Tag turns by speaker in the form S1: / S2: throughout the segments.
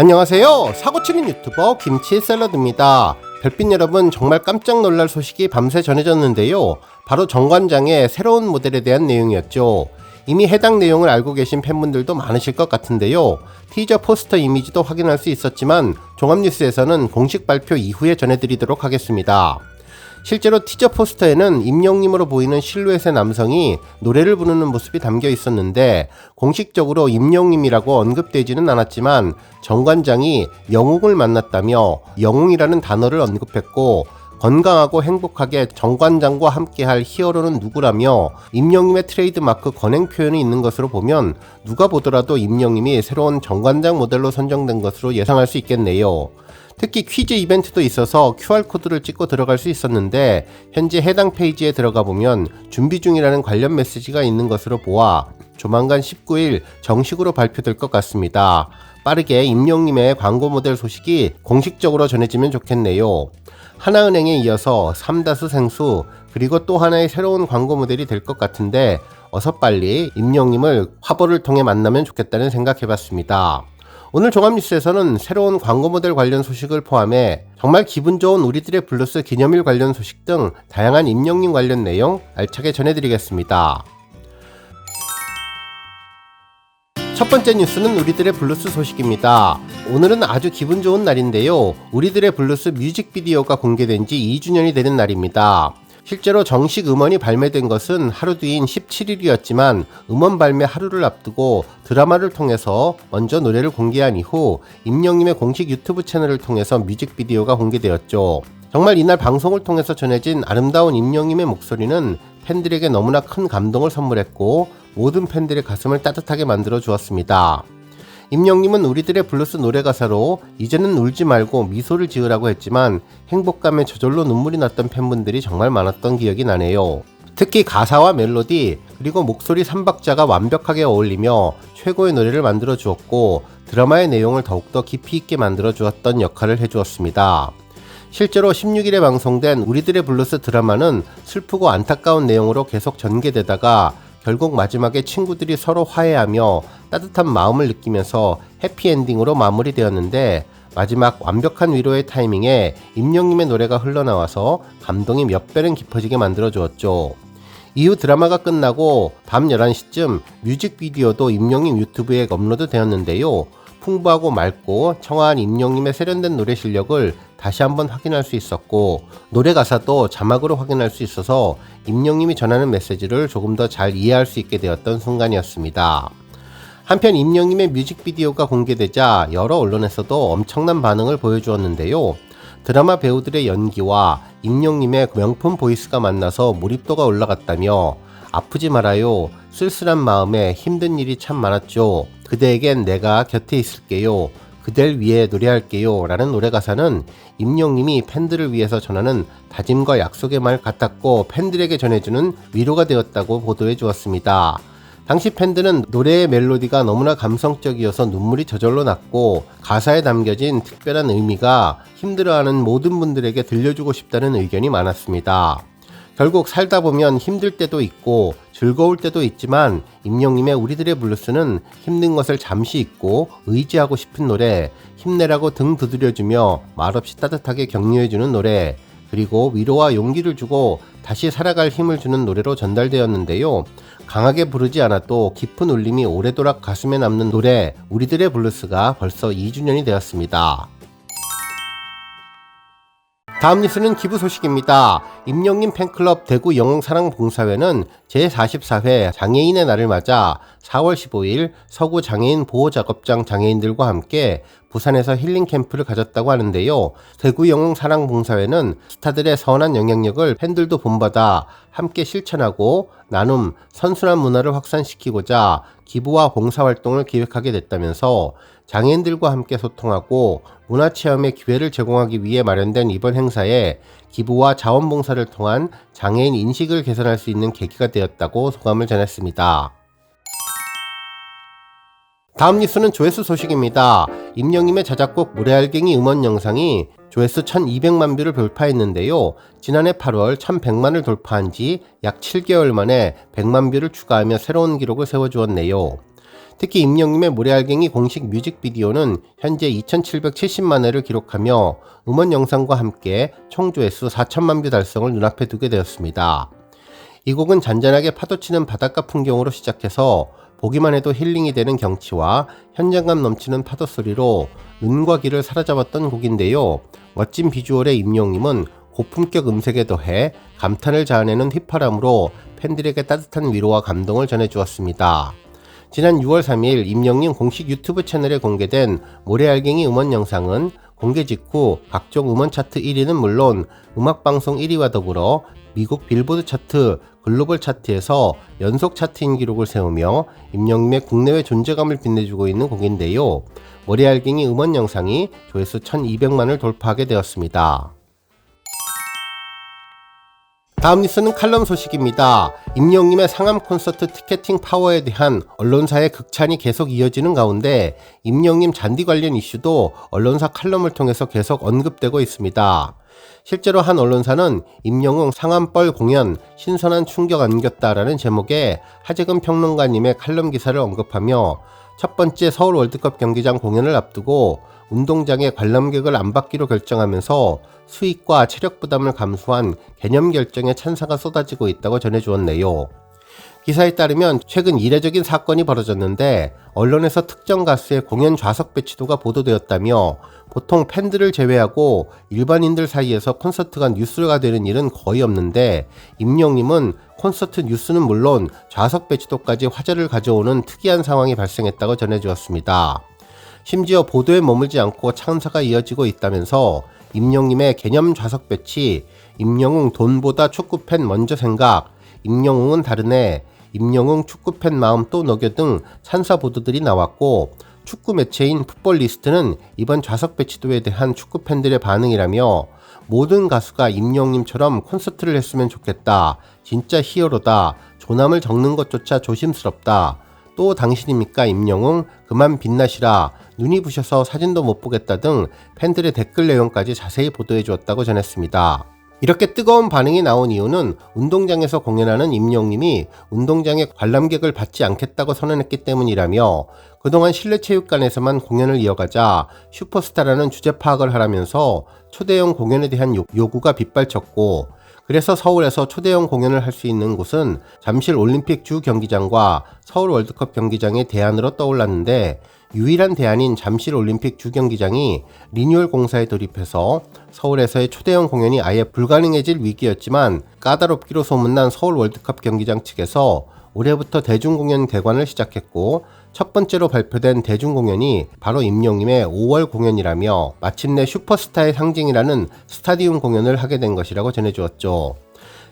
S1: 안녕하세요. 사고치는 유튜버 김치 샐러드입니다. 별빛 여러분 정말 깜짝 놀랄 소식이 밤새 전해졌는데요. 바로 정관장의 새로운 모델에 대한 내용이었죠. 이미 해당 내용을 알고 계신 팬분들도 많으실 것 같은데요. 티저 포스터 이미지도 확인할 수 있었지만 종합뉴스에서는 공식 발표 이후에 전해드리도록 하겠습니다. 실제로 티저 포스터에는 임영님으로 보이는 실루엣의 남성이 노래를 부르는 모습이 담겨 있었는데 공식적으로 임영님이라고 언급되지는 않았지만 정관장이 영웅을 만났다며 영웅이라는 단어를 언급했고 건강하고 행복하게 정관장과 함께할 히어로는 누구라며 임영님의 트레이드 마크 건행 표현이 있는 것으로 보면 누가 보더라도 임영님이 새로운 정관장 모델로 선정된 것으로 예상할 수 있겠네요. 특히 퀴즈 이벤트도 있어서 QR코드를 찍고 들어갈 수 있었는데 현재 해당 페이지에 들어가 보면 준비 중이라는 관련 메시지가 있는 것으로 보아 조만간 19일 정식으로 발표될 것 같습니다. 빠르게 임용님의 광고 모델 소식이 공식적으로 전해지면 좋겠네요. 하나은행에 이어서 삼다수 생수 그리고 또 하나의 새로운 광고 모델이 될 것 같은데 어서 빨리 임용님을 화보를 통해 만나면 좋겠다는 생각해봤습니다. 오늘 종합뉴스에서는 새로운 광고 모델 관련 소식을 포함해 정말 기분 좋은 우리들의 블루스 기념일 관련 소식 등 다양한 임명님 관련 내용 알차게 전해드리겠습니다. 첫 번째 뉴스는 우리들의 블루스 소식입니다. 오늘은 아주 기분 좋은 날인데요. 우리들의 블루스 뮤직비디오가 공개된 지 2주년이 되는 날입니다. 실제로 정식 음원이 발매된 것은 하루 뒤인 17일이었지만 음원 발매 하루를 앞두고 드라마를 통해서 먼저 노래를 공개한 이후 임영님의 공식 유튜브 채널을 통해서 뮤직비디오가 공개되었죠. 정말 이날 방송을 통해서 전해진 아름다운 임영님의 목소리는 팬들에게 너무나 큰 감동을 선물했고 모든 팬들의 가슴을 따뜻하게 만들어 주었습니다. 임영님은 우리들의 블루스 노래 가사로 이제는 울지 말고 미소를 지으라고 했지만 행복감에 저절로 눈물이 났던 팬분들이 정말 많았던 기억이 나네요. 특히 가사와 멜로디 그리고 목소리 3박자가 완벽하게 어울리며 최고의 노래를 만들어 주었고 드라마의 내용을 더욱더 깊이 있게 만들어 주었던 역할을 해 주었습니다. 실제로 16일에 방송된 우리들의 블루스 드라마는 슬프고 안타까운 내용으로 계속 전개되다가 결국 마지막에 친구들이 서로 화해하며 따뜻한 마음을 느끼면서 해피엔딩으로 마무리되었는데 마지막 완벽한 위로의 타이밍에 임영님의 노래가 흘러나와서 감동이 몇 배는 깊어지게 만들어 주었죠. 이후 드라마가 끝나고 밤 11시쯤 뮤직비디오도 임영님 유튜브에 업로드 되었는데요. 풍부하고 맑고 청아한 임영님의 세련된 노래 실력을 다시 한번 확인할 수 있었고 노래 가사도 자막으로 확인할 수 있어서 임영님이 전하는 메시지를 조금 더 잘 이해할 수 있게 되었던 순간이었습니다. 한편 임영님의 뮤직비디오가 공개되자 여러 언론에서도 엄청난 반응을 보여주었는데요. 드라마 배우들의 연기와 임영님의 명품 보이스가 만나서 몰입도가 올라갔다며 아프지 말아요. 쓸쓸한 마음에 힘든 일이 참 많았죠. 그대에겐 내가 곁에 있을게요. 그댈 위해 노래할게요. 라는 노래 가사는 임영님이 팬들을 위해서 전하는 다짐과 약속의 말 같았고 팬들에게 전해주는 위로가 되었다고 보도해 주었습니다. 당시 팬들은 노래의 멜로디가 너무나 감성적이어서 눈물이 저절로 났고 가사에 담겨진 특별한 의미가 힘들어하는 모든 분들에게 들려주고 싶다는 의견이 많았습니다. 결국 살다 보면 힘들 때도 있고 즐거울 때도 있지만 임영님의 우리들의 블루스는 힘든 것을 잠시 잊고 의지하고 싶은 노래, 힘내라고 등 두드려주며 말없이 따뜻하게 격려해주는 노래, 그리고 위로와 용기를 주고 다시 살아갈 힘을 주는 노래로 전달되었는데요. 강하게 부르지 않아도 깊은 울림이 오래도록 가슴에 남는 노래, 우리들의 블루스가 벌써 2주년이 되었습니다. 다음 뉴스는 기부 소식입니다. 임영님 팬클럽 대구 영웅사랑봉사회는 제44회 장애인의 날을 맞아 4월 15일 서구 장애인 보호작업장 장애인들과 함께 부산에서 힐링 캠프를 가졌다고 하는데요. 대구 영웅사랑봉사회는 스타들의 선한 영향력을 팬들도 본받아 함께 실천하고 나눔, 선순환 문화를 확산시키고자 기부와 봉사활동을 기획하게 됐다면서 장애인들과 함께 소통하고 문화 체험의 기회를 제공하기 위해 마련된 이번 행사에 기부와 자원봉사를 통한 장애인 인식을 개선할 수 있는 계기가 되었다고 소감을 전했습니다. 다음 뉴스는 조회수 소식입니다. 임영님의 자작곡 모래알갱이 음원 영상이 조회수 1200만 뷰를 돌파했는데요. 지난해 8월 1100만을 돌파한 지 약 7개월 만에 100만 뷰를 추가하며 새로운 기록을 세워주었네요. 특히 임영님의 모래알갱이 공식 뮤직비디오는 현재 2,770만 회를 기록하며 음원 영상과 함께 총 조회수 4천만 뷰 달성을 눈앞에 두게 되었습니다. 이 곡은 잔잔하게 파도치는 바닷가 풍경으로 시작해서 보기만 해도 힐링이 되는 경치와 현장감 넘치는 파도 소리로 눈과 귀를 사로잡았던 곡인데요. 멋진 비주얼의 임영님은 고품격 음색에 더해 감탄을 자아내는 휘파람으로 팬들에게 따뜻한 위로와 감동을 전해주었습니다. 지난 6월 3일 임영님 공식 유튜브 채널에 공개된 모래알갱이 음원 영상은 공개 직후 각종 음원 차트 1위는 물론 음악방송 1위와 더불어 미국 빌보드 차트, 글로벌 차트에서 연속 차트인 기록을 세우며 임영님의 국내외 존재감을 빛내주고 있는 곡인데요. 모래알갱이 음원 영상이 조회수 1200만을 돌파하게 되었습니다. 다음 뉴스는 칼럼 소식입니다. 임영님의 상암 콘서트 티켓팅 파워에 대한 언론사의 극찬이 계속 이어지는 가운데 임영님 잔디 관련 이슈도 언론사 칼럼을 통해서 계속 언급되고 있습니다. 실제로 한 언론사는 임영웅 상암벌 공연 신선한 충격 안겼다라는 제목의 하재근 평론가님의 칼럼 기사를 언급하며 첫 번째 서울 월드컵 경기장 공연을 앞두고 운동장에 관람객을 안 받기로 결정하면서 수익과 체력 부담을 감수한 개념 결정에 찬사가 쏟아지고 있다고 전해주었네요. 기사에 따르면 최근 이례적인 사건이 벌어졌는데 언론에서 특정 가수의 공연 좌석 배치도가 보도되었다며 보통 팬들을 제외하고 일반인들 사이에서 콘서트가 뉴스가 되는 일은 거의 없는데 임영님은 콘서트 뉴스는 물론 좌석 배치도까지 화제를 가져오는 특이한 상황이 발생했다고 전해주었습니다. 심지어 보도에 머물지 않고 창사가 이어지고 있다면서 임영님의 개념 좌석 배치, 임영웅 돈보다 축구 팬 먼저 생각, 임영웅은 다르네, 임영웅 축구 팬 마음 또 녹여 등 찬사 보도들이 나왔고 축구 매체인 풋볼리스트는 이번 좌석 배치도에 대한 축구 팬들의 반응이라며 모든 가수가 임영웅님처럼 콘서트를 했으면 좋겠다. 진짜 히어로다. 조남을 적는 것조차 조심스럽다. 또 당신입니까 임영웅? 그만 빛나시라. 눈이 부셔서 사진도 못 보겠다 등 팬들의 댓글 내용까지 자세히 보도해 주었다고 전했습니다. 이렇게 뜨거운 반응이 나온 이유는 운동장에서 공연하는 임영님이 운동장에 관람객을 받지 않겠다고 선언했기 때문이라며 그동안 실내 체육관에서만 공연을 이어가자 슈퍼스타라는 주제 파악을 하라면서 초대형 공연에 대한 요구가 빗발쳤고 그래서 서울에서 초대형 공연을 할 수 있는 곳은 잠실 올림픽 주 경기장과 서울 월드컵 경기장의 대안으로 떠올랐는데 유일한 대안인 잠실 올림픽 주 경기장이 리뉴얼 공사에 돌입해서 서울에서의 초대형 공연이 아예 불가능해질 위기였지만 까다롭기로 소문난 서울 월드컵 경기장 측에서 올해부터 대중공연 대관을 시작했고 첫 번째로 발표된 대중공연이 바로 임영님의 5월 공연이라며 마침내 슈퍼스타의 상징이라는 스타디움 공연을 하게 된 것이라고 전해주었죠.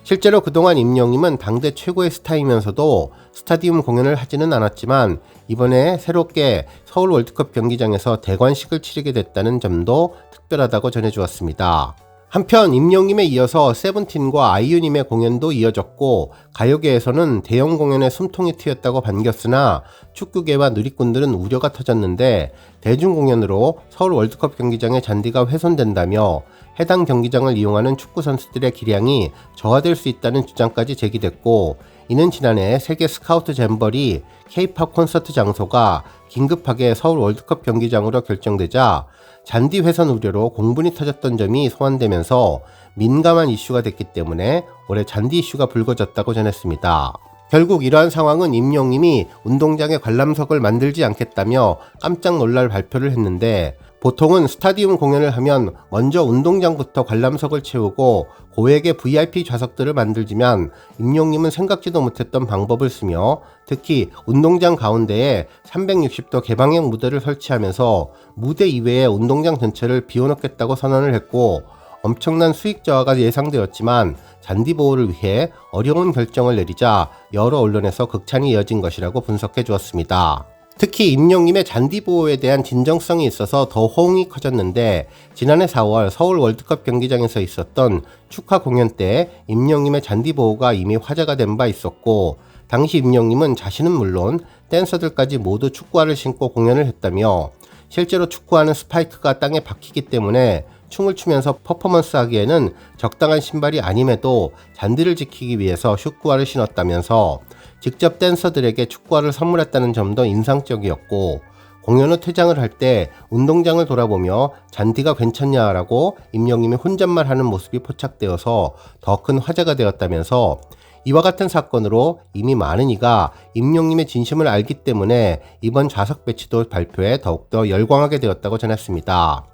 S1: 실제로 그동안 임영님은 당대 최고의 스타이면서도 스타디움 공연을 하지는 않았지만 이번에 새롭게 서울 월드컵 경기장에서 대관식을 치르게 됐다는 점도 특별하다고 전해주었습니다. 한편 임영님에 이어서 세븐틴과 아이유님의 공연도 이어졌고 가요계에서는 대형 공연에 숨통이 트였다고 반겼으나 축구계와 누리꾼들은 우려가 터졌는데 대중 공연으로 서울 월드컵 경기장의 잔디가 훼손된다며 해당 경기장을 이용하는 축구 선수들의 기량이 저하될 수 있다는 주장까지 제기됐고 이는 지난해 세계 스카우트 잼버리 K-팝 콘서트 장소가 긴급하게 서울 월드컵 경기장으로 결정되자 잔디 훼손 우려로 공분이 터졌던 점이 소환되면서 민감한 이슈가 됐기 때문에 올해 잔디 이슈가 불거졌다고 전했습니다. 결국 이러한 상황은 임영님이 운동장에 관람석을 만들지 않겠다며 깜짝 놀랄 발표를 했는데 보통은 스타디움 공연을 하면 먼저 운동장부터 관람석을 채우고 고액의 VIP 좌석들을 만들지만 임용님은 생각지도 못했던 방법을 쓰며 특히 운동장 가운데에 360도 개방형 무대를 설치하면서 무대 이외의 운동장 전체를 비워놓겠다고 선언을 했고 엄청난 수익 저하가 예상되었지만 잔디 보호를 위해 어려운 결정을 내리자 여러 언론에서 극찬이 이어진 것이라고 분석해 주었습니다. 특히 임영님의 잔디 보호에 대한 진정성이 있어서 더 호응이 커졌는데 지난해 4월 서울 월드컵 경기장에서 있었던 축하 공연 때 임영님의 잔디 보호가 이미 화제가 된 바 있었고 당시 임영님은 자신은 물론 댄서들까지 모두 축구화를 신고 공연을 했다며 실제로 축구화는 스파이크가 땅에 박히기 때문에 춤을 추면서 퍼포먼스 하기에는 적당한 신발이 아님에도 잔디를 지키기 위해서 축구화를 신었다면서 직접 댄서들에게 축구화를 선물했다는 점도 인상적이었고 공연 후 퇴장을 할 때 운동장을 돌아보며 잔디가 괜찮냐라고 임영님이 혼잣말 하는 모습이 포착되어서 더 큰 화제가 되었다면서 이와 같은 사건으로 이미 많은 이가 임영님의 진심을 알기 때문에 이번 좌석 배치도 발표에 더욱더 열광하게 되었다고 전했습니다.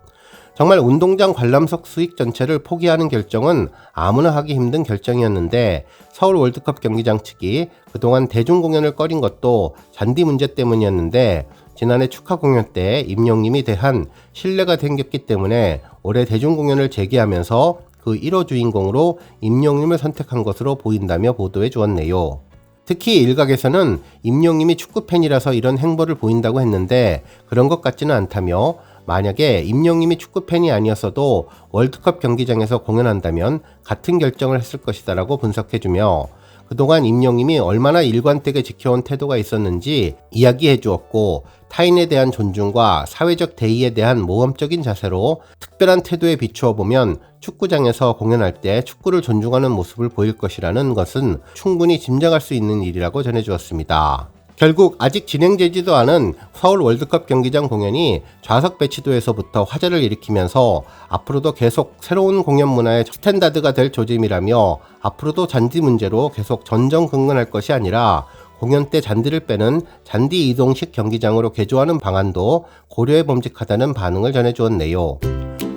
S1: 정말 운동장 관람석 수익 전체를 포기하는 결정은 아무나 하기 힘든 결정이었는데 서울 월드컵 경기장 측이 그동안 대중 공연을 꺼린 것도 잔디 문제 때문이었는데 지난해 축하 공연 때 임영님이 대한 신뢰가 생겼기 때문에 올해 대중 공연을 재개하면서 그 1호 주인공으로 임영님을 선택한 것으로 보인다며 보도해 주었네요. 특히 일각에서는 임영님이 축구 팬이라서 이런 행보를 보인다고 했는데 그런 것 같지는 않다며 만약에 임영님이 축구 팬이 아니었어도 월드컵 경기장에서 공연한다면 같은 결정을 했을 것이다라고 분석해주며 그동안 임영님이 얼마나 일관되게 지켜온 태도가 있었는지 이야기해 주었고 타인에 대한 존중과 사회적 대의에 대한 모험적인 자세로 특별한 태도에 비추어 보면 축구장에서 공연할 때 축구를 존중하는 모습을 보일 것이라는 것은 충분히 짐작할 수 있는 일이라고 전해 주었습니다. 결국 아직 진행되지도 않은 서울 월드컵 경기장 공연이 좌석 배치도에서부터 화제를 일으키면서 앞으로도 계속 새로운 공연 문화의 스탠다드가 될 조짐이라며 앞으로도 잔디 문제로 계속 전전긍긍할 것이 아니라 공연 때 잔디를 빼는 잔디 이동식 경기장으로 개조하는 방안도 고려해 봄직하다는 반응을 전해주었네요.